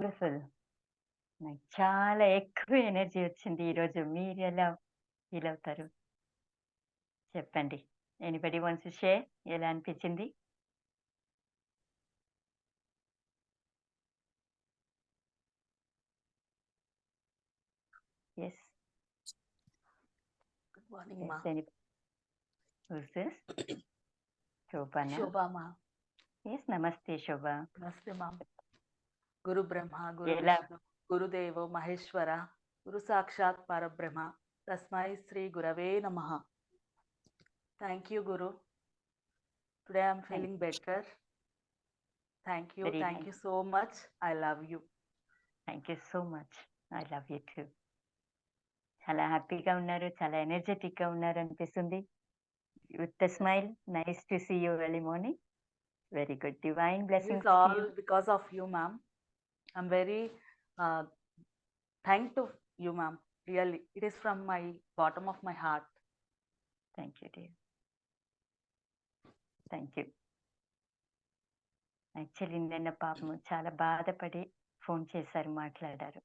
Beautiful. నాకు చాలా ఎక్కువ ఎనర్జీ వచ్చింది ఈరోజు. మీరెలా ఫీల్ అవుతారు? చెప్పండి. ఎనిబడీ వాంట్స్ టు షేర్ ఎలా అనిపించింది? శోభానా? శోభామా. యెస్. నమస్తే శోభ. నమస్తే మా. గురు బ్రహ్మ, గురు గురుదేవో మహేశ్వర, గురు సాక్షాత్ పరబ్రహ్మ, తస్మై శ్రీ గురవే నమః. Today I'm thank feeling better. Thank you. Very Thank nice. you so much. I love you. Thank you so much. I love you too. చాలా హ్యాపీగా ఉన్నారు. చాలా ఎనర్జెటిక్‌గా ఉన్నారనిపిస్తుంది. With a Yes. Smile. Nice to see you early morning. Very good. Divine is blessings to all you. ma'am. I'm very uh, thank to you, ma'am. Really, it is from my bottom of my heart. Thank you dear. Thank you. Actually నిన్న పాపము చాలా బాధపడి phone చేశారు. మాట్లాడారు.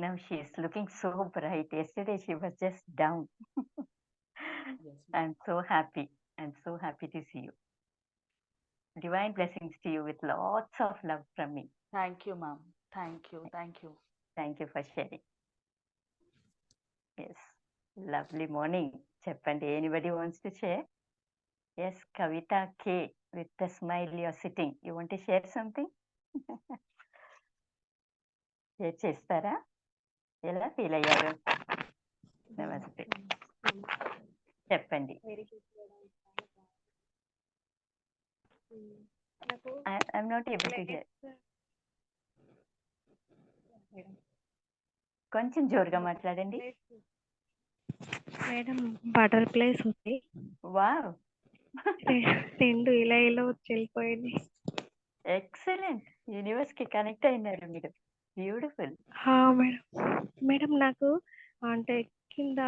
Now she is looking so bright. Yesterday she was just down. Yes, I ma'am. Am so happy. I am so happy to see you. Divine blessings to you with lots of love from me. Thank you, ma'am. Thank you. Thank you. Thank you for sharing. Yes. Lovely morning. చెప్పండి. Anybody wants to share? Yes. Kavitha K with a smile you are sitting. You want to share something? Share చేస్తారా? ఎలా feel అయ్యారు? నమస్తే. చెప్పండి. Very good madam. చాలా బాగుంది. Hmm. నాకు I I'm not able to hear. Madam. కొంచెం జోరుగా మాట్లాడండి. మేడం బటర్‌ఫ్లైస్ ఉంది. వావ్! రె 2 ఇలా ఇలా వెళ్ళిపోయినాయి. ఎక్సలెంట్. యూనివర్స్‌కి కనెక్ట్ అయినారు మీరు. బ్యూటిఫుల్. ఆ! మేడం. మేడం నాకు అంటే కింద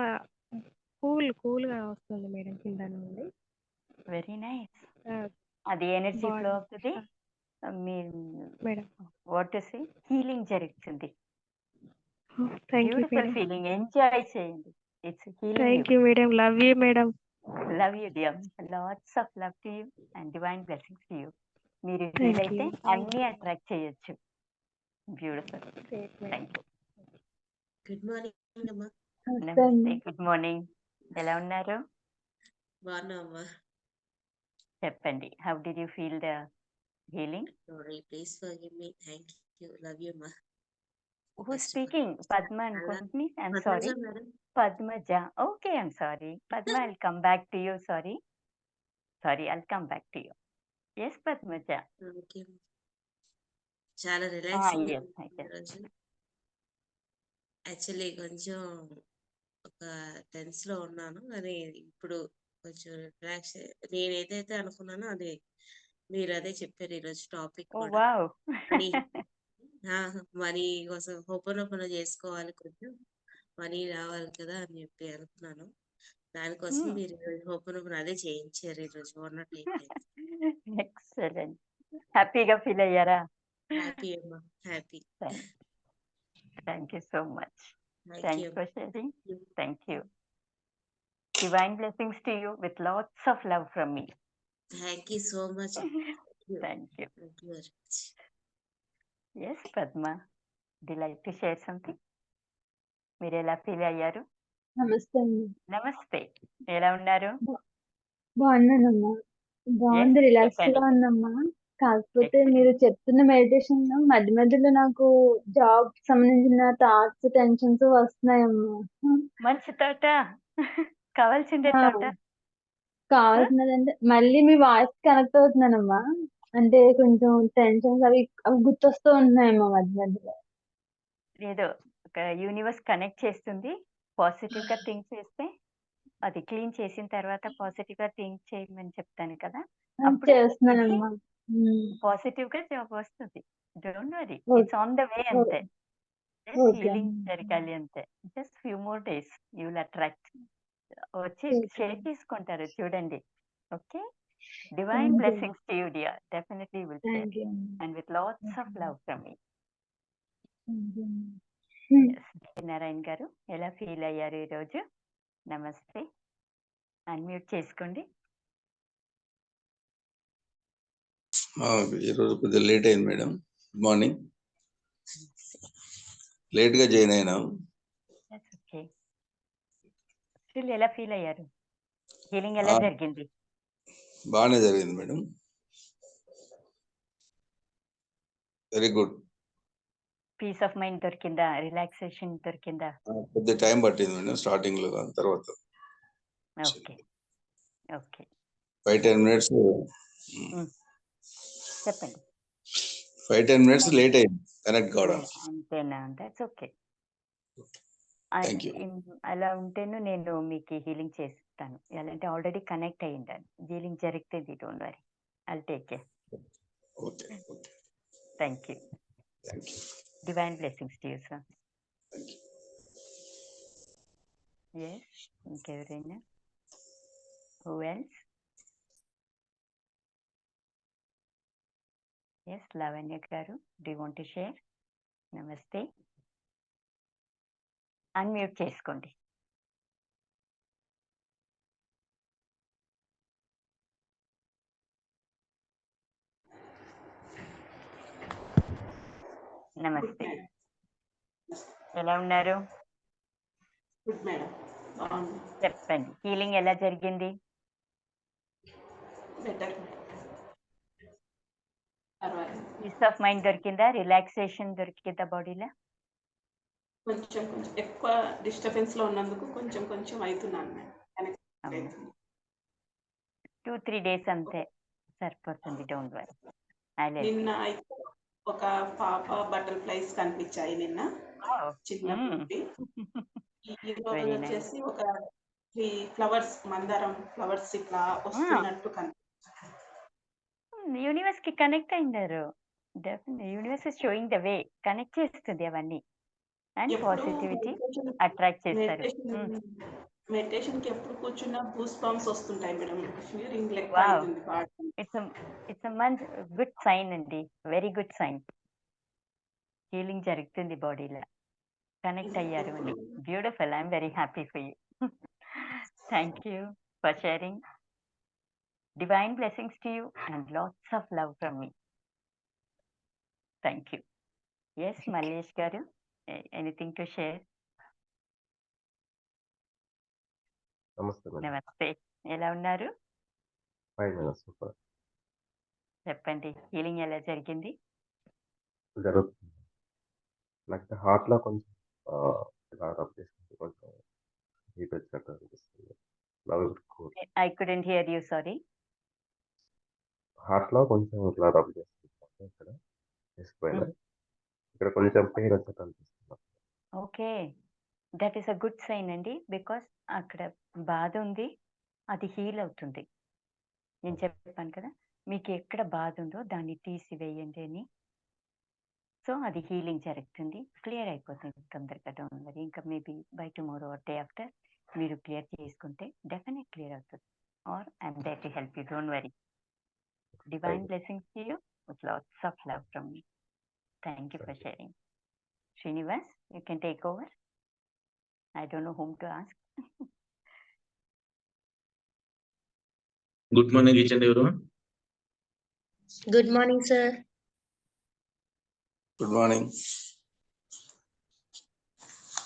కూల్ కూల్‌గా వస్తుంది మేడం కింద నుండి. Very nice. అది ఎనర్జీ ఫ్లో అవుతది. మీరు madam. What to say healing జరుగుతుంది. Beautiful madam. ఫీలింగ్. ఎంజాయ్ చేయండి. It's healing. Thank you madam. Love you madam. Love you dear. Lots of love to you and divine blessings to you. మీరు you. Thank అన్నీ. Attract చేయొచ్చు. Beautiful. Thank you. Good morning అమ్మా. నమస్తే. Good morning. ఎలా ఉన్నారు? బాగున్నావమ్మా? చెప్పండి. How did you feel the healing? Sorry please forgive me. Thank you. Love you అమ్మా. Who speaking? Padma అనుకుంటుని. I'm Padmaja sorry. Padmaja. Okay. I'm sorry. Padma I'll come back to you. Sorry. Sorry. I'll come back to you. Yes Padmaja. చాలా కెన్. ఈరోజు. Actually కొంచెం ఒక టెన్స్‌లో ఉన్నాను. కానీ ఇప్పుడు కొంచెం రిలాక్స్ నేనేదైతే అనుకున్నానో అది మీరు అదే చెప్పారు ఈరోజు టాపిక్! మనీ కోసం హోపోనోపోనో చేసుకోవాలి కొంచెం. మనీ రావాలి కదా! అని చెప్పి అనుకున్నాను. దానికోసం. మీరు ఈరోజు హోపోనోపోనో అదే చేయించారు ఈరోజు 1 నాట్ 8 టైమ్స్. ఎక్సలెంట్. హ్యాపీగా ఫీల్ అయ్యారా? హ్యాపీ అమ్మా. Happy. Thank you so much. Thanks you. For sharing. Thank you. Divine blessings to you with lots of love from me. Thank you so much. Thank you. Very much. Yes Padma. You like to share something? మీరెలా feel అయ్యారు? నమస్తే అండి. నమస్తే. ఎలా ఉన్నారు? బాగున్నానమ్మా. బాగుంది. చెప్పండి. రిలాక్స్‌గా ఉందమ్మా. కాకపోతే. మీరు చెప్తున్న మెడిటేషన్‌లో మధ్య మధ్యలో నాకు జాబ్‌కి సంబంధించిన థాట్స్, టెన్షన్స్ వస్తున్నాయమ్మా. మంచి తోట. కావాల్సిందే! తోట. కావాల్సినదంటే మళ్ళీ మీ వాయిస్ కనెక్ట్ అవుతున్నానమ్మా. అంటే కొంచెం టెన్షన్స్ అవి అవి గుర్తొస్తూ ఉంటున్నాయమ్మా మధ్య మధ్యలో. ఏదో ఒక యూనివర్స్ కనెక్ట్ చేస్తుంది. పాజిటివ్‌గా థింక్ చేస్తే అది క్లీన్ చేసిన తర్వాత పాజిటివ్‌గా థింక్ చేయమని చెప్తాను కదా! అప్పుడు చేస్తున్నానమ్మా. హ్మ్. పాజిటివ్‌గా జాబ్ వస్తది. Don't worry. It's on the way. అంతే. Just healing. జరగాలి అంతే. Just few more days you will attract. వచ్చి. షేర్ చేసుకుంటారు చూడండి. Okay. Divine. Blessings to you dear. Definitely will share. Thank you అమ్మా. And with lots of. Love from me. Narayana గారు ఎలా feel అయ్యారు ఈరోజు నమస్తే అన్మ్యూట్ చేసుకోండి ఈరోజు కొద్దిగా లేట్ అయింది మేడం గుడ్ మార్నింగ్ లేట్గా జాయిన్ అయినాం స్టిల్ ఎలా ఫీల్ అయ్యారు? హీలింగ్ ఎలా. జరిగింది? బాగానే జరిగింది madam. Very good. Peace of mind దొరికిందా? రిలాక్సేషన్ దొరికిందా? కొద్ది టైం పట్టింది మేడం స్టార్టింగ్లో దాని తర్వాత. Okay. Okay. Five ten minutes చెప్పండి. ఫైవ్ టెన్ మినిట్స్ లేట్ అయింది కనెక్ట్ కావడం అంతేనా? That's okay. you. అలా ఉంటేను నేను మీకు హీలింగ్ చేస్తాను. ఎలా అంటే ఆల్రెడీ కనెక్ట్ అయ్యిందని. హీలింగ్ జరుగుతుంది don't worry. I'll take care. Okay okay. Thank you. Divine blessings to you sir yes ఇంకెవరైనా? హూ ఎల్స్ ఎస్ లావణ్య గారు డి వాంట్ టు షేర్ నమస్తే అన్మ్యూట్ చేసుకోండి. నమస్తే. ఎలా ఉన్నారు? చెప్పండి. హీలింగ్ ఎలా జరిగింది? పీస్ ఆఫ్ మైండ్ దొరికిందా? రిలాక్సేషన్ దొరికిందా బాడీలో? కొంచెం కొంచెం ఎక్కువ డిస్టర్బెన్స్లో ఉన్నందుకు కొంచెం కొంచెం అవుతున్నాను మేడం. టూ త్రీ డేస్ అంతే సరిపోతుంది డోంట్ వరీ నిన్న అయితే ఒక పాప బటర్ఫ్లైస్ కనిపించాయి నిన్న. చిన్న. ఈ రోజు nice. వచ్చేసి ఒక త్రీ ఫ్లవర్స్ మందారం ఫ్లవర్స్ ఇట్లా వస్తున్నట్టు కనిపించాయి యూనివర్స్కి కనెక్ట్ అయినారు universe is showing the way connect చేస్తుంది అవన్నీ. అండ్ పాజిటివిటీ అట్రాక్ట్ చేస్తారు. మెడిటేషన్ మెడిటేషన్కి ఎప్పుడు కూర్చున్నా బూస్ బాంబ్స్ వస్తుంటాయి madam. Feeling body it's it's month good sign అండి. వెరీ గుడ్ సైన్ హీలింగ్ జరుగుతుంది బాడీలో కనెక్ట్ అయ్యారు అని. Beautiful I'm very happy for you thank you for sharing divine blessings to you and lots of love from me thank you yes Mallesh గారు anything to share నమస్తే నమస్తే. ఎలా ఉన్నారు? Super చెప్పండి హీలింగ్ ఎలా జరిగింది? జరుగుతుంది. నాకు హార్ట్లో కొంచెం ఆ, ఇలా రబ్ చేసింది కొంచెం హీట్ వచ్చినట్టు అనిపిస్తుంది. Love cool I couldn't hear you sorry హార్ట్లో కొంచెం ఇట్లా రబ్ చేస్తుంది ఇక్కడ వేసిపోయిన ఇక్కడ కొంచెం పెయిన్ వచ్చినట్టు అనిపిస్తుంది. Okay. That is a good sign అండి. బికాస్ అక్కడ బాధ ఉంది. అది హీల్ అవుతుంది. నేను చెప్పాను కదా. మీకు ఎక్కడ బాధ ఉందో దాన్ని తీసివేయండి అని. సో అది హీలింగ్ జరుగుతుంది. క్లియర్ అయిపోతుంది తొందరగా డౌన్ మరి. ఇంకా maybe by tomorrow or day after మీరు క్లియర్ చేసుకుంటే డెఫినెట్ క్లియర్ అవుతుంది. Or I'm there to help you don't worry divine blessings to you with lots of love from me thank you for sharing Srinivas you can take over I don't know whom to ask. Good morning, each and everyone. Good morning, sir. Good morning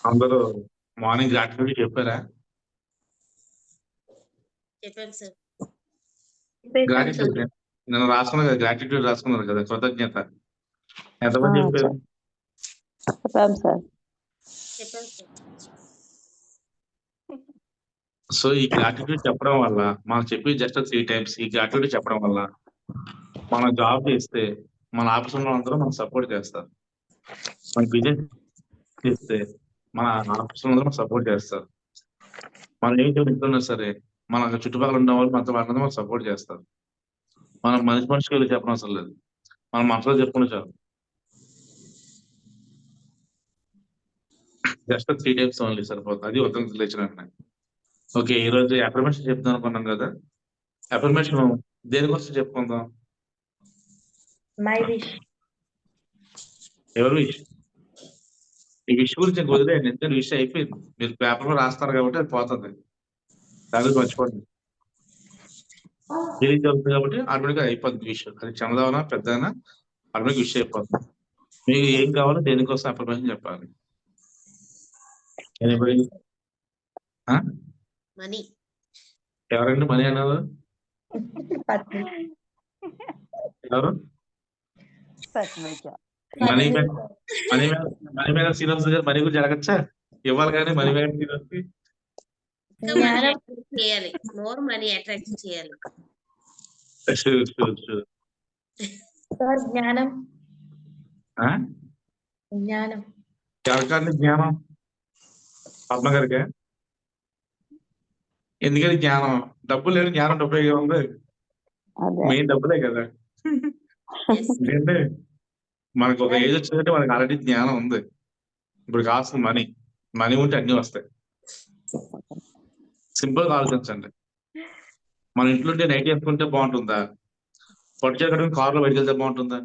అందరూ morning gratitude చెప్పారా? చెప్పాను sir gratitude నేను రాసుకున్నా కదా gratitude రాసుకున్నారు కదా కృతజ్ఞత. ఎంతమంది చెప్పారు? చెప్పాం సార్ సో ఈ గ్రాటిట్యూడ్ చెప్పడం వల్ల మనం చెప్పి జస్ట్ త్రీ టైమ్స్ ఈ గ్రాటిట్యూడ్ చెప్పడం వల్ల మనం జాబ్ చేస్తే మన ఆఫీస్ ఉన్న అందరూ మనకు సపోర్ట్ చేస్తారు. మన బిజినెస్ చేస్తే మన ఆఫీస్ అందరూ మనకు సపోర్ట్ చేస్తారు. మనం ఏం చెప్తున్నా సరే మన చుట్టుపక్కల ఉన్న వాళ్ళు మనతో వాళ్ళందరూ మనకు సపోర్ట్ చేస్తారు. మనం మనిషి మనిషికి వెళ్ళి చెప్పడం అసలు లేదు. మనం మనసులో చెప్పుకుని చాలు. జస్ట్ త్రీ టైమ్స్ ఓన్లీ సరిపోతుంది. అది ఉత్తరం తెలియచిన ఓకే ఈ రోజు అఫర్మేషన్ చెప్తాం అనుకున్నాం కదా. అఫర్మేషన్ దేనికోసం చెప్పుకుందాం? My wish. ఎవరు విష్ ఈ విషయం గురించి వదిలేయండి. ఎందుకంటే విషయం అయిపోయింది. మీరు పేపర్లో రాస్తారు కాబట్టి అది పోతుంది. దాని గురించి మర్చిపోండి. ఫీలింగ్ జరుగుతుంది కాబట్టి ఆటోమేటిక్గా అయిపోతుంది విషయం అది చిన్నదవనా పెద్దనా ఆటోమేటిక్ విషయం అయిపోతుంది మీకు ఏం కావాలో దేనికోసం అప్రమేషన్ చెప్పాలి? ఆ? మనీ. ఎవరండి మనీ అన్నారు? ఎవరు? మనీ మీద మనీ మీద మనీ మీద సీరియల్స్ గారు మనీ గురించి అడగచ్చా? ఇవ్వాలి కానీ మనీ మీద అట్రాక్ట్ చేయాలి. మోర్ మనీ అట్రాక్ట్ చేయాలి. జ్ఞానం? జ్ఞానం. ఎవరికండి జ్ఞానం? పద్మ గారికి? ఎందుకని జ్ఞానం? డబ్బులు లేని జ్ఞానం డబ్బు ఉంది? మెయిన్ డబ్బులే కదా. ఎందుకంటే మనకు ఒక ఏజ్ వచ్చిందంటే మనకి ఆల్రెడీ జ్ఞానం ఉంది. ఇప్పుడు కావాల్సిన మనీ. మనీ ఉంటే అన్ని వస్తాయి. సింపుల్గా ఆలోచించండి. మన ఇంట్లో ఉంటే నైట్ వేసుకుంటే బాగుంటుందా? పొట్టి కట్టుకుని కార్లో బయటకు వెళ్తే బాగుంటుందా?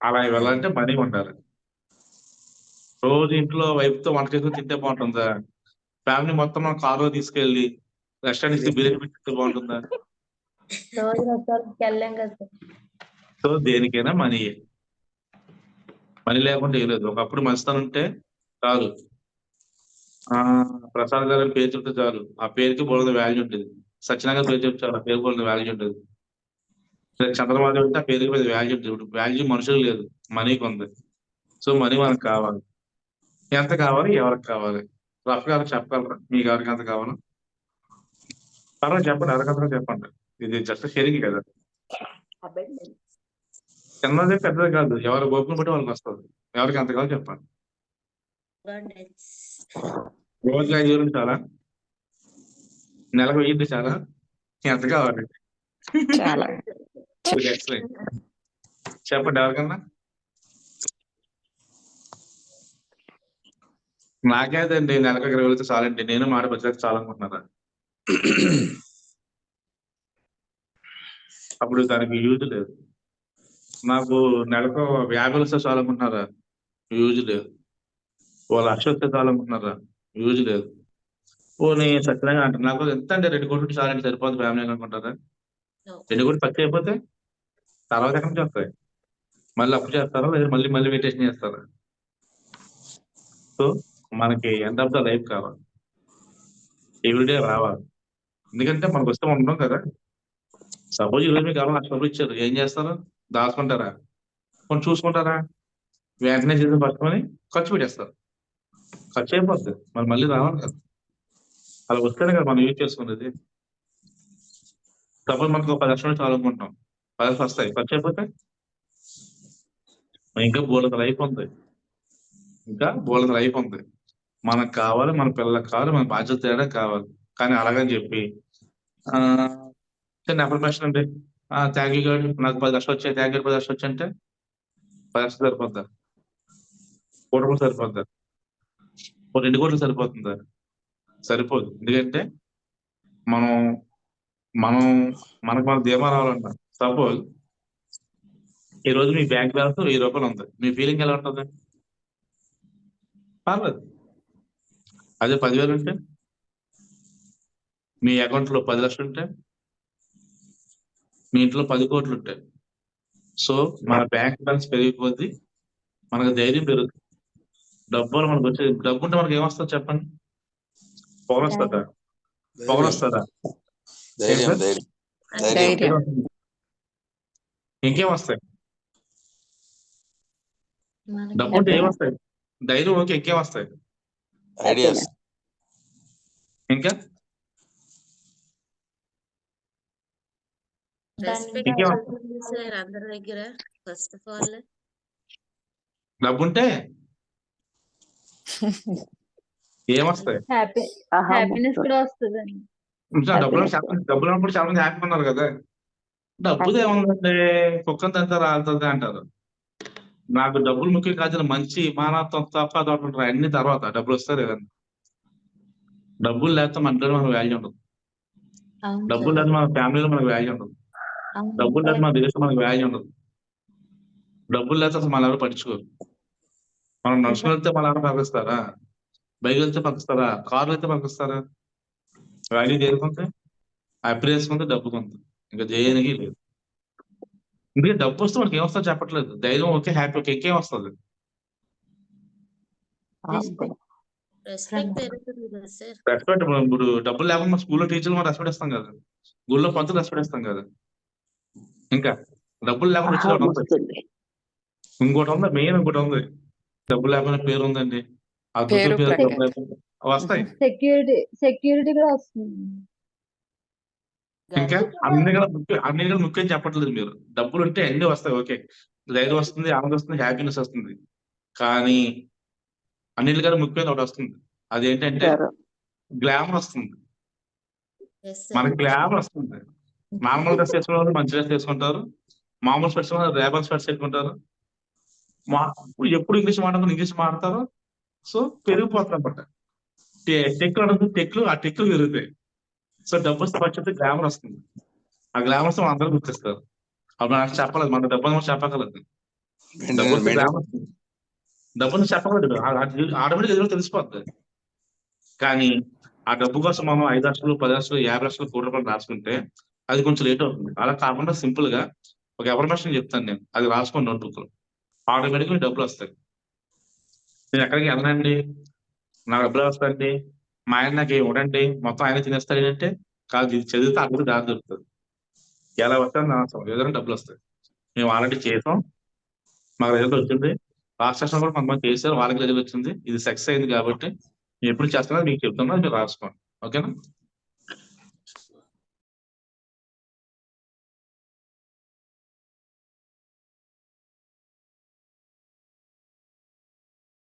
అలా వెళ్ళాలంటే మనీ ఉండాలి. రోజు ఇంట్లో వైఫ్తో వంట చేసుకుని తింటే బాగుంటుందా? ఫ్యామిలీ మొత్తం మన కార్లో తీసుకెళ్ళి రెస్టారెంట్ తీసుకు బిర్యానీ పెట్టి బాగుంటుందా? సో దేనికైనా మనీ. మనీ లేకుండా ఏం లేదు. ఒకప్పుడు మంచితనం ఉంటే చాలు. ఆ ప్రసాద్ గారు పేరు చెప్తే చాలు. ఆ పేరుకి బోలద వాల్యూ ఉంటుంది సత్యనారాయణ పేరు చెప్తే చాలు. ఆ పేరు బోలద వాల్యూ ఉంటుంది చంద్రబాబు ఉంటే ఆ పేరుకి మీద వాల్యూ ఉంటుంది ఇప్పుడు వాల్యూ మనుషులు లేదు. మనీకి ఉంది. సో మనీ మనకు కావాలి. ఎంత కావాలి? ఎవరికి కావాలి? రఫ్ గారు చెప్పగలరా? మీకు ఎవరికి ఎంత కావాలో? పర్వాలేదు చెప్పండి. ఎవరికంతా చెప్పండి. ఇది జస్ట్ షేరింగ్ కదా. చిన్నది పెద్దది కాదు. ఎవరి గోపుని బట్టి వాళ్ళకి వస్తుంది. ఎవరికి ఎంత కావాలో చెప్పండి. Abundance. రోజుకి ఐదు వేలు చాలా నెలకు వెయ్యి చాలా? ఎంత కావాలి? చాలా. చెప్పండి ఎవరికన్నా? నాకేదండి నెలకు ఇరవై వేలతో చాలండి. నేను మాట బడ్జెట్ చాలా అనుకుంటున్నారా అప్పుడు దానికి యూజ్ లేదు. నాకు నెలకు యాభై వస్తే చాలు అనుకుంటున్నారా యూజ్ లేదు. ఓ లక్ష వస్తే చాలు అనుకుంటున్నారా యూజ్ లేదు. పోనీ సత్యంగా అంటారు నాకు ఎంత అంటే రెండు కోట్లు చాలండి. సరిపోతుంది ఫ్యామిలీ అనుకుంటారా. రెండు కోట్లు ఖర్చు అయిపోతే? తర్వాత ఎక్కడి నుంచి వస్తాయి? మళ్ళీ అప్పు చేస్తారా? లేదా మళ్ళీ మళ్ళీ మెడిటేషన్ చేస్తారా? సో మనకి ఎండ్ ఆఫ్ ద లైఫ్ కావాలి. ఎవ్రీడే రావాలి. ఎందుకంటే మనకు వస్తే మనం ఉంటాం కదా. సపోజ్ ఈరోజు మీకు కావాలి లక్ష రూపాయలు ఇచ్చారు. ఏం చేస్తారు? దాచుకుంటారా? కొంచెం చూసుకుంటారా? వెంటనే చేసి పట్టుకొని ఖర్చు పెట్టేస్తారు. ఖర్చు అయిపోతుంది మరి మళ్ళీ రావాలి కదా. అలా వస్తేనే కదా మనం యూజ్ చేసుకునేది. సపోజ్ మనకు ఒక లక్ష లక్షలు చాలు అనుకుంటాం పది వస్తాయి. ఖర్చు అయిపోతే? ఇంకా బోలత లైఫ్ ఉంది ఇంకా బోలత లైఫ్ ఉంది మనకు కావాలి మన పిల్లలకు కావాలి మన బాధ్యత తేడా కావాలి. కానీ అలాగని చెప్పి చిన్న అఫర్మేషన్ అండి. థ్యాంక్ యూ గారు నాకు పది లక్షలు వచ్చాయి. థ్యాంక్ యూ పది లక్షలు వచ్చాయి అంటే పది లక్షలు సరిపోద్దా? కోటి రూపాయలు సరిపోద్దా? ఒక రెండు కోట్లు సరిపోతుందా? సరిపోదు. ఎందుకంటే మనం మనం మనకు మన ధీమా రావాలంట. సపోజ్ ఈ రోజు మీ బ్యాంక్ బ్యాలెన్స్ వెయ్యి రూపాయలు ఉంది. మీ ఫీలింగ్ ఎలా ఉంటుంది? పర్లేదు. అదే పదివేలు ఉంటే? మీ అకౌంట్లో పది లక్షలు ఉంటే? మీ ఇంట్లో పది కోట్లు ఉంటాయి సో మన బ్యాంక్ బ్యాలెన్స్ పెరిగిపోద్ది. మనకు ధైర్యం పెరుగుతుంది డబ్బులు మనకు వచ్చేది డబ్బు ఉంటే మనకి ఏమొస్తుంది చెప్పండి? పొగ వస్తుందా పొగ వస్తుందా ధైర్యం సార్? ధైర్యం ధైర్యం ఇంకేం వస్తాయి డబ్బు ఉంటే ఏమొస్తాయి? ధైర్యం ఓకే ఇంకేం వస్తాయి ఐడియాస్ ఇంకా? రెస్పెక్ట్ ఇంకేం? సార్ అందరి దగ్గర ఫస్ట్ ఆఫ్ ఆల్ డబ్బు ఉంటే ఏమొస్తాయి హ్యాపీ హ్యాపీనెస్ కూడా వస్తుందండి. ఇంకా డబ్బులు చాలా- డబ్బులు చాలా మంది హ్యాపీ ఉన్నారు కదా. డబ్బుది ఏముందంటే కుక్కని తంతా రాలుతుంది అంటారు. నాకు డబ్బులు ముఖ్యం కాదు మంచి మానవత్వం తప్ప తోట అన్ని తర్వాత డబ్బులు వస్తాయి లేదండి డబ్బులు లేకపోతే మన ఇంట్లో మనకు వాల్యూ ఉండదు. డబ్బులు లేకపోతే మన ఫ్యామిలీలో మనకు వాల్యూ ఉండదు. డబ్బులు లేకపోతే మన దేశంలో మనకు వాల్యూ ఉండదు. డబ్బులు లేకపోతే అసలు మన ఎవరు పట్టించుకోరు. మనం నడుచుకుని వెళ్తే మన ఎవరు పంపిస్తారా? బైక్ వెళ్తే పంపిస్తారా? కార్లు అయితే పంపిస్తారా? వాల్యూ దేనికుంది అప్రి వేసుకుంటే డబ్బుకు ఉంది ఇంకా దేనికి లేదు. ఎందుకంటే డబ్బు వస్తే మనకి ఏమొస్తుందో చెప్పట్లేదు. ధైర్యం ఓకే హ్యాపీ ఓకే ఇంకేం వస్తుంది? రెస్పెక్ట్ రెస్పెక్ట్ ఇప్పుడు డబ్బులు లేకుండా స్కూల్లో టీచర్లు మనం రెస్పెక్ట్ ఇస్తాం కదా. స్కూల్లో పంతులు రెస్పెక్ట్ ఇస్తాం కదా. ఇంకా డబ్బులు లేకుండా వచ్చి ఇంకోటి ఉంది మెయిన్ ఇంకోటి ఉంది. డబ్బులు లేకుండా పేరు ఉందండి. వస్తాయి. సెక్యూరిటీ సెక్యూరిటీ కూడా వస్తుంది. ఇంకా అన్ని అన్ని ముఖ్యం చెప్పట్లేదు మీరు. డబ్బులు ఉంటే అన్ని వస్తాయి. ఓకే. ధైర్యం వస్తుంది ఆనందం వస్తుంది హ్యాపీనెస్ వస్తుంది. కానీ అన్నిటికన్నా ముఖ్యమైన ఒకటి వస్తుంది. అదేంటంటే గ్లామర్ వస్తుంది. మనకి గ్లామర్ వస్తుంది. నార్మల్ డ్రెస్ వేసుకున్న వాళ్ళు మంచి డ్రెస్ వేసుకుంటారు. మామూలు స్పెట్స్ రేబన్ స్పెట్స్ పెట్టుకుంటారు మా ఎప్పుడు ఇంగ్లీష్ మాట్లాడుకుని ఇంగ్లీష్ మాట్లాడతారు సో పెరిగిపోతుంది అనమాట టెక్లు అడుగుతుంది టెక్లు ఆ టెక్లు పెరుగుతాయి. సో డబ్బు వస్తే వచ్చేది గ్లామర్ వస్తుంది. ఆ గ్లామర్స్ మనం అందరూ గుర్తిస్తారు. అప్పుడు నాకు చెప్పలేదు మన డబ్బు మనం చెప్పగలదు. డబ్బు గ్లామర్ డబ్బుని చెప్పగలదు ఆటోమేటిక్ ఎదురు తెలిసిపోద్ది. కానీ ఆ డబ్బు కోసం మనం ఐదు లక్షలు పది లక్షలు యాభై లక్షలు కోటి రూపాయలు రాసుకుంటే అది కొంచెం లేట్ అవుతుంది. అలా కాకుండా సింపుల్గా ఒక ఎఫర్మేషన్ చెప్తాను నేను. అది రాసుకోండి నోట్బుక్లో ఆటోమేటిక్ డబ్బులు వస్తాయి. నేను ఎక్కడికి వెళ్ళనండి? నాకు డబ్బులు వస్తాయండి? మా ఆయన నాకు ఏమి ఇవ్వడండి మొత్తం ఆయన తినేస్తాడు ఏంటంటే కాదు ఇది చదివితే అక్కడ దారి దొరుకుతుంది. ఎలా వస్తాయని నా ఏదైనా డబ్బులు వస్తాయి. మేము ఆల్రెడీ చేసాం. మాకు రిజల్ట్ వచ్చింది. రాష్ట్రం కూడా కొంతమంది చేశారు. వాళ్ళకి రిజల్ట్ వచ్చింది. ఇది సక్సెస్ అయింది కాబట్టి నేను ఎప్పుడు చేస్తున్నా మీకు చెప్తున్నా. మీరు రాసుకోండి. ఓకేనా?